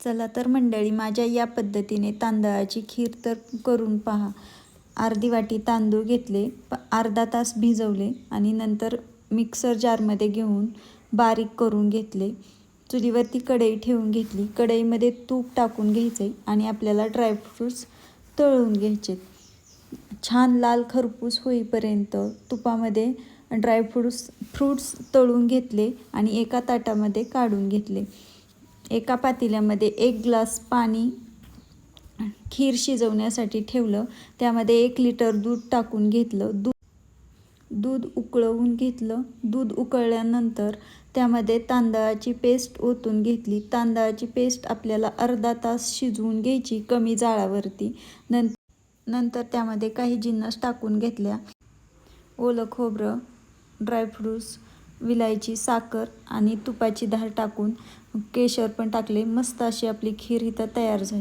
चला तर मंडळी माझ्या या पद्धतीने तांदळाची खीर तर करून पहा. अर्धी वाटी तांदूळ घेतले प अर्धा तास भिजवले आणि नंतर मिक्सर जारमध्ये घेऊन बारीक करून घेतले. चुलीवरती कढई ठेवून घेतली. कढईमध्ये तूप टाकून घ्यायचे आणि आपल्याला ड्रायफ्रूट्स तळून घ्यायचे. छान लाल खरपूस होईपर्यंत तुपामध्ये ड्रायफ्रूट्स फ्रूट्स तळून घेतले आणि एका ताटामध्ये काढून घेतले. एका पातेल्यामध्ये एक ग्लास पाणी खीर शिजवण्यासाठी ठेवलं. त्यामध्ये एक लिटर दूध टाकून घेतलं. दूध दूध उकळवून घेतलं. दूध उकळल्यानंतर त्यामध्ये तांदळाची पेस्ट ओतून घेतली. तांदळाची पेस्ट आपल्याला अर्धा तास शिजवून घ्यायची कमी जाळावरती. नंतर नंतर त्यामध्ये काही जिन्नस टाकून घेतल्या. ओलं खोबरं ड्रायफ्रूट्स विलायची साखर आणि तुपाची धार टाकून केशर पण टाकले. मस्त अशी आपली खीर इथं तयार झाली.